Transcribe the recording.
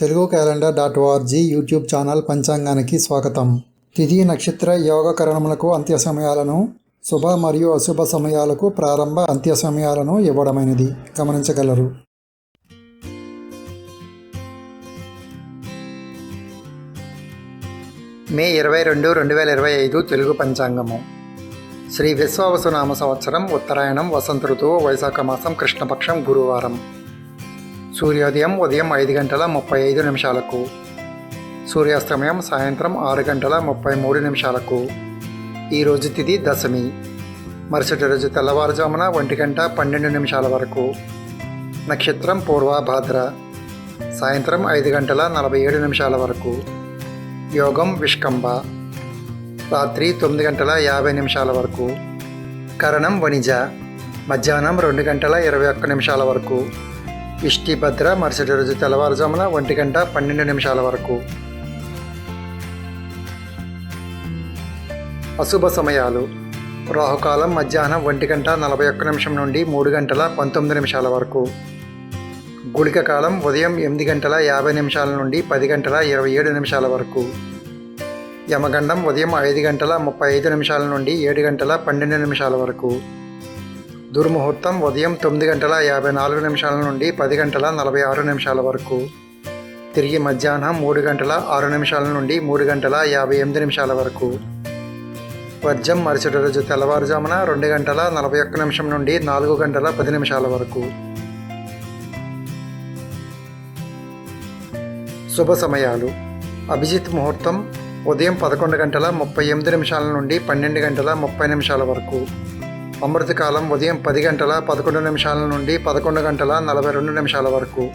Telugu calendar dot O R G YouTube channel పంచాంగానికి స్వాగతం. తిథి నక్షత్ర యోగ కరణములకు అంత్య సమయాలను శుభ మరియు అశుభ సమయాలకు ప్రారంభ అంత్య సమయాలను ఇవ్వడమైనది. గమనించగలరు. మే ఇరవై రెండు రెండు వేల ఇరవై ఐదు తెలుగు పంచాంగము. శ్రీ విశ్వావసునామ సంవత్సరం ఉత్తరాయణం వసంత ఋతువు వైశాఖ మాసం కృష్ణపక్షం గురువారం. సూర్యోదయం ఉదయం ఐదు గంటల ముప్పై ఐదు నిమిషాలకు. సూర్యాస్తమయం సాయంత్రం ఆరు గంటల ముప్పై మూడు నిమిషాలకు. ఈరోజు తిది దశమి. మరుసటి రోజు తెల్లవారుజామున ఒంటి గంట పన్నెండు నిమిషాల వరకు. నక్షత్రం పూర్వాభాద్ర. సాయంత్రం ఐదు గంటల నలభై ఏడు నిమిషాల వరకు. యోగం విష్కంబ రాత్రి తొమ్మిది గంటల యాభై నిమిషాల వరకు. కరణం వణిజ. మధ్యాహ్నం రెండు గంటల ఇరవై ఒక్క నిమిషాల వరకు. ఇష్టిభద్ర మరుసటి రోజు తెల్లవారుజామున ఒంటి గంట పన్నెండు నిమిషాల వరకు. అశుభ సమయాలు. రాహుకాలం మధ్యాహ్నం ఒంటి గంట నలభై ఒక్క నిమిషం నుండి మూడు గంటల పంతొమ్మిది నిమిషాల వరకు. గుళిక కాలం ఉదయం ఎనిమిది గంటల యాభై నిమిషాల నుండి పది గంటల ఇరవై ఏడు నిమిషాల వరకు. యమగండం ఉదయం ఐదు గంటల ముప్పై ఐదు నిమిషాల నుండి ఏడు గంటల పన్నెండు నిమిషాల వరకు. దుర్ముహూర్తం ఉదయం తొమ్మిది గంటల యాభై నాలుగు నిమిషాల నుండి పది గంటల నలభై ఆరు నిమిషాల వరకు. తిరిగి మధ్యాహ్నం మూడు గంటల ఆరు నిమిషాల నుండి మూడు గంటల యాభై ఎనిమిది నిమిషాల వరకు. వర్జం మరుసటి రోజు తెల్లవారుజామున రెండు గంటల నలభై ఒక్క నిమిషం నుండి నాలుగు గంటల పది నిమిషాల వరకు. శుభ సమయాలు. అభిజిత్ ముహూర్తం ఉదయం పదకొండు గంటల ముప్పై ఎనిమిది నిమిషాల నుండి పన్నెండు గంటల ముప్పై నిమిషాల వరకు. అమృతకాలం ఉదయం పది గంటల పదకొండు నిమిషాల నుండి పదకొండు గంటల నలభై రెండు నిమిషాల వరకు.